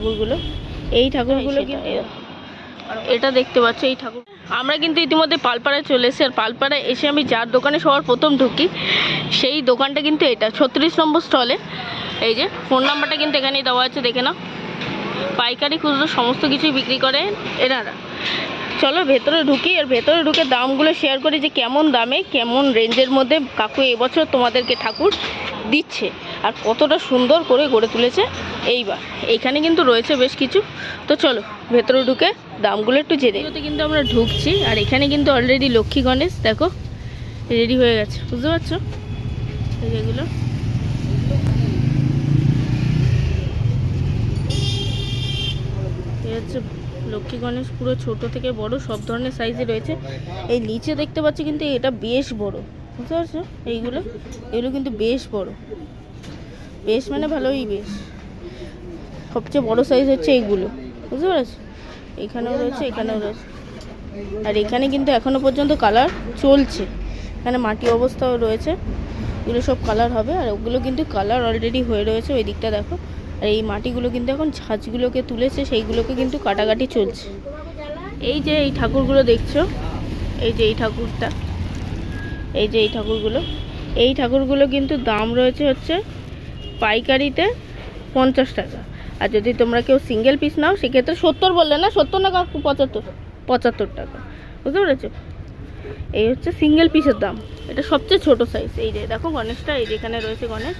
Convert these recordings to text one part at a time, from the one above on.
ঠাকুরগুলো। এই ঠাকুরগুলো কিন্তু এটা দেখতে পাচ্ছ এই ঠাকুর। আমরা কিন্তু ইতিমধ্যে পালপাড়ায় চলে এসেছি আর পালপাড়ায় এসে আমি যার দোকানে সবার প্রথম ঢুকি সেই দোকানটা কিন্তু এটা ছত্রিশ নম্বর স্টলে। এই যে ফোন নাম্বারটা কিন্তু এখানেই দেওয়া আছে দেখে নাও। পাইকারি খুচরো সমস্ত কিছুই বিক্রি করে এনারা। চলো ভেতরে ঢুকি আর ভেতরে ঢুকে দামগুলো শেয়ার করি যে কেমন দামে কেমন রেঞ্জের মধ্যে। কাকু এবছর তোমাদেরকে ঠাকুর দিচ্ছে। আর কতটা সুন্দর করে গড়ে তুলেছে এইবার। এইখানে কিন্তু রয়েছে বেশ কিছু। তো চলো, ভেতরে ঢুকে দামগুলো একটু জেনে কিন্তু আমরা ঢুকছি, আর এখানে কিন্তু অলরেডি লক্ষ্মী গণেশ, দেখো রেডি হয়ে গেছে। বুঝতে পারছ? এগুলো। হচ্ছে লক্ষ্মী গণেশ, পুরো ছোট থেকে বড়, সব ধরনের সাইজে রয়েছে। এই নিচে দেখতে পাচ্ছি কিন্তু এটা বেশ বড়। বুঝতে পারছ? এইগুলো, এগুলো কিন্তু বেশ বড়। বেশ মানে ভালোই বেশ। সবচেয়ে বড় সাইজ হচ্ছে এইগুলো। বুঝতে পেরেছ? এখানেও রয়েছে এখানেও রয়েছে। আর এখানে কিন্তু এখনও পর্যন্ত কালার চলছে। এখানে মাটি অবস্থাও রয়েছে। এগুলো সব কালার হবে। আর ওগুলো কিন্তু কালার অলরেডি হয়ে রয়েছে ওই দিকটা দেখো। আর এই মাটিগুলো কিন্তু এখন ঝাঁচগুলোকে তুলেছে, সেইগুলোকে কিন্তু কাটাকাটি চলছে। এই যে এই ঠাকুরগুলো দেখছ? এই যে এই ঠাকুরটা। এই যে এই ঠাকুরগুলো। এই ঠাকুরগুলো কিন্তু দাম রয়েছে হচ্ছে পাইকারিতে পঞ্চাশ টাকা। আর যদি তোমরা কেউ সিঙ্গেল পিস নাও, সেক্ষেত্রে সত্তর বললে না, সত্তর না কাকু? পঁচাত্তর। পঁচাত্তর টাকা। বুঝতে পেরেছ? এই হচ্ছে সিঙ্গেল পিসের দাম। এটা সবচেয়ে ছোট সাইজ এই যে দেখো গণেশটা, এই যে এখানে রয়েছে গণেশ।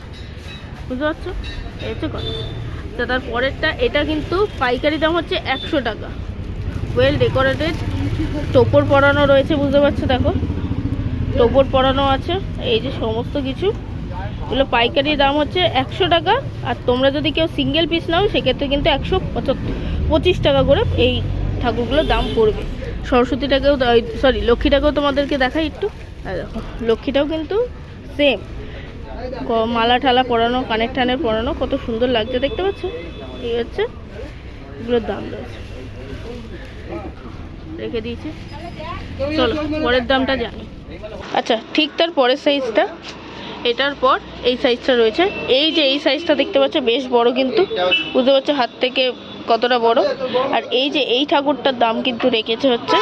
বুঝতে পারছ? এই হচ্ছে গণেশ। তো তার পরেরটা এটা কিন্তু পাইকারি দাম হচ্ছে একশো টাকা। ওয়েল ডেকোরেটেড টোপর পরানো রয়েছে, বুঝতে পারছ? দেখো। টোপর পরানো আছে, এই যে সমস্ত কিছু। এগুলো পাইকারি দাম হচ্ছে একশো টাকা, আর তোমরা যদি কেউ সিঙ্গেল পিস নাও, সেক্ষেত্রে কিন্তু একশো পঁচাত্তর, পঁচিশ টাকা করে এই ঠাকুরগুলোর দাম পড়বে। সরস্বতীটাকেও সরি লক্ষ্মীটাকেও তোমাদেরকে দেখাই একটু। দেখো, লক্ষ্মীটাও কিন্তু সেম মালা ঠালা পরানো, কানের টানের পরানো, কত সুন্দর লাগছে, দেখতে পাচ্ছ? এই হচ্ছে, এগুলোর দাম রয়েছে। রেখে দিয়েছি। চলো, পরের দামটা জানি। আচ্ছা ঠিক তার পরের সাইজটা এটার পর এই সাইজটা রয়েছে। এই যে এই সাইজটা দেখতে পাচ্ছ, বেশ বড় কিন্তু। বুঝতে পারছ হাত থেকে কতটা বড়। আর এই যে এই ঠাকুরটার দাম কিন্তু রেখেছে হচ্ছে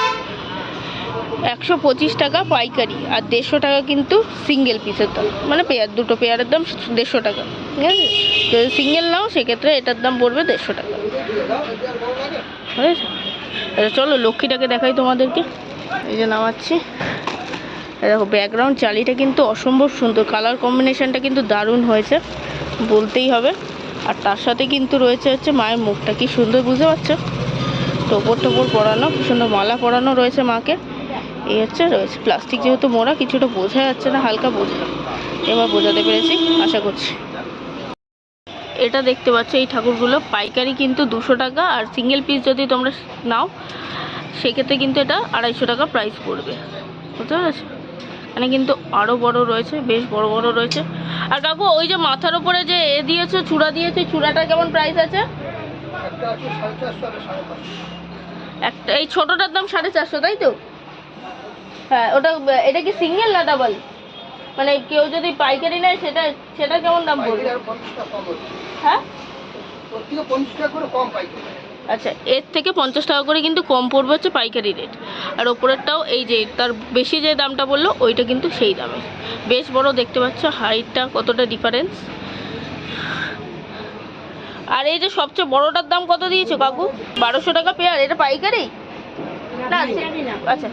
একশো পঁচিশ টাকা পাইকারি আর দেড়শো টাকা কিন্তু সিঙ্গেল পিসের দাম। মানে পেয়ার, দুটো পেয়ারের দাম দেড়শো টাকা। ঠিক আছে? যদি সিঙ্গেল নাও, সেক্ষেত্রে এটার দাম পড়বে দেড়শো টাকা। বুঝেছ? আচ্ছা চলো লক্ষ্মীটাকে দেখাই তোমাদেরকে। এই যে নামাচ্ছি। দেখো ব্যাকগ্রাউন্ড চালিটা কিন্তু অসম্ভব সুন্দর। কালার কম্বিনেশনটা কিন্তু দারুণ হয়েছে, বলতেই হবে। আর তার সাথে কিন্তু রয়েছে হচ্ছে মায়ের মুখটা, কি সুন্দর বুঝতে পারছ? টোপর টোপর পরানো সুন্দর মালা পরানো রয়েছে মাকে। এই হচ্ছে রয়েছে প্লাস্টিক যেহেতু মোড়া, কিছুটা বোঝা যাচ্ছে না, হালকা বোঝা। এবার বোঝাতে পেরেছি, আশা করছি। এটা দেখতে পাচ্ছ, এই ঠাকুরগুলো পাইকারি কিন্তু দুশো টাকা, আর সিঙ্গেল পিস যদি তোমরা নাও, সেক্ষেত্রে কিন্তু এটা আড়াইশো টাকা প্রাইস পড়বে। বুঝতে পেরেছ? এখানে কিন্তু আরও বড় রয়েছে বেশ বড় বড় রয়েছে। আর কাকু ওই যে মাথার উপরে যে এ দিয়েছ চূড়া দিয়েছ চূড়াটা কেমন প্রাইস আছে? একটা এই ছোটটার দাম সাড়ে চারশো তাই তো? হ্যাঁ ওটা এটা কি সিঙ্গেল না ডাবল মানে কেউ যদি পাইকারি নেয় সেটা সেটা কেমন দাম পড়বে? হ্যাঁ? আচ্ছা এর থেকে পঞ্চাশ টাকা করে কিন্তু কম পড়বে হচ্ছে পাইকারি রেট আর ওপরেরটাও এই যে তার বেশি যে দামটা বলল ওইটা কিন্তু সেই দামে। বেশ বড় দেখতে পাচ্ছ হাইটটা কতটা ডিফারেন্স আর এই যে সবচেয়ে বড়টার দাম কত দিয়েছ কাকু? বারোশো টাকা পেয়ার এটা পাইকারি? না আচ্ছা।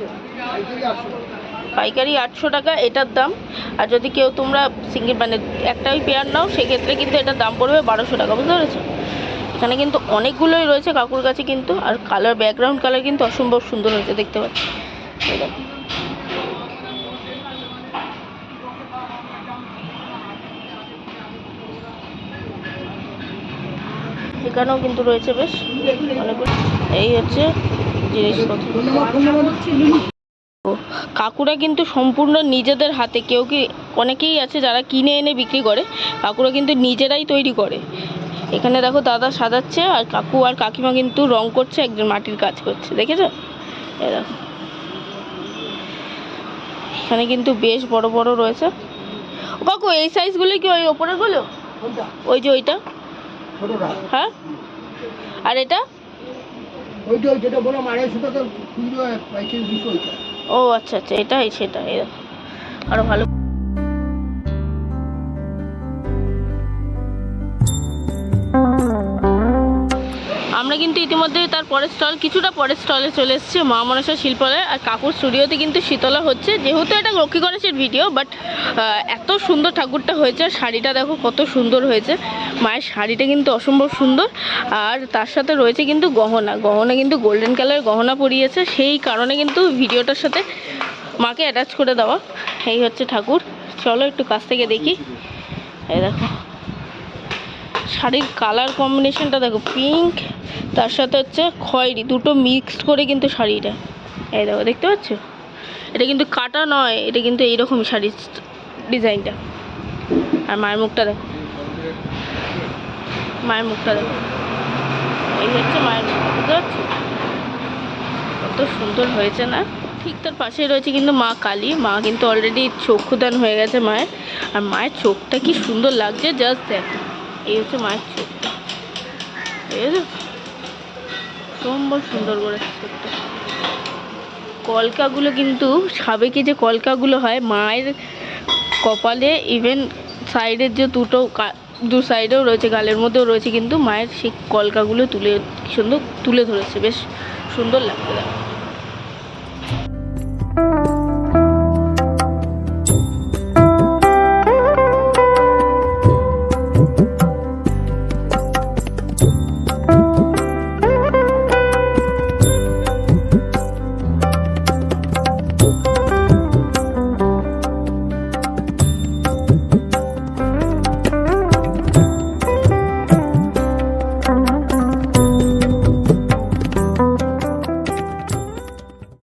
পাইকারি আটশো টাকা এটার দাম। আর যদি কেউ তোমরা সিঙ্গেল মানে একটাই পেয়ার নাও সেক্ষেত্রে কিন্তু এটার দাম পড়বে বারোশো টাকা বুঝতে পেরেছ? এখানে কিন্তু অনেকগুলোই রয়েছে কাকুর কাছে কিন্তু, আর কালার ব্যাকগ্রাউন্ড কালার কিন্তু অসম্ভব সুন্দর হয়েছে দেখতে পাচ্ছি। এখানেও কিন্তু রয়েছে বেশ অনেকগুলো। এই হচ্ছে জিনিসপত্র। কাকুরা কিন্তু সম্পূর্ণ নিজেদের হাতে, কেউ কি অনেকেই আছে যারা কিনে এনে বিক্রি করে, কাকুরা কিন্তু নিজেরাই তৈরি করে। এখানে দেখো দাদা সাজাচ্ছে আর কাকু আর কাকিমা কিন্তু রং করছে একজন মাটির কাজ করছে দেখেছ? এই দেখো। এখানে কিন্তু বেশ বড় বড় রয়েছে। কাকু এই সাইজগুলো কি ওই ওপরেরগুলো ওই যে ওইটা? হ্যাঁ? আর এটা? ও আচ্ছা আচ্ছা এটাই সেটা আরও ভালো আমরা কিন্তু ইতিমধ্যে তার পরের স্টল, কিছুটা পরের স্টলে চলে এসেছি মা মনসা শিল্পালয় আর কাকুর স্টুডিওতে কিন্তু শীতলা হচ্ছে। যেহেতু এটা লক্ষ্মী গণেশের ভিডিও বাট এত সুন্দর ঠাকুরটা হয়েছে আর শাড়িটা দেখো কত সুন্দর হয়েছে। মায়ের শাড়িটা কিন্তু অসম্ভব সুন্দর। আর তার সাথে রয়েছে কিন্তু গহনা। গহনা কিন্তু গোল্ডেন কালার গহনা পরিয়েছে। সেই কারণে কিন্তু ভিডিওটার সাথে মাকে অ্যাটাচ করে দেওয়া। এই হচ্ছে ঠাকুর। চলো একটু কাছ থেকে দেখি। এই দেখো। শাড়ির কালার কম্বিনেশনটা দেখো পিঙ্ক তার সাথে হচ্ছে খয়েরি, দুটো মিক্সড করে কিন্তু শাড়িটা। এই দেখো, দেখতে পাচ্ছ? এটা কিন্তু কাটা নয়, এটা কিন্তু এইরকম শাড়ির ডিজাইনটা আর মায়ের মুখটা দেখো। মায়ের মুখটা দেখো। এই হচ্ছে মায়ের মুখ কত সুন্দর হয়েছে না? ঠিক তার পাশে রয়েছে কিন্তু মা কালী। মা কিন্তু অলরেডি চক্ষুদান হয়ে গেছে মায়ের। আর মায়ের চোখটা কি সুন্দর লাগছে জাস্ট দেখো। এই হচ্ছে মায়ের সুন্দর করে কলকাগুলো কিন্তু সাবেকে যে কলকাগুলো হয়, মায়ের কপালে ইভেন সাইডের যে দুটো দু সাইডেও রয়েছে, গালের মধ্যেও রয়েছে কিন্তু মায়ের সেই কলকাগুলো তুলে সুন্দর তুলে ধরেছে। বেশ সুন্দর লাগছে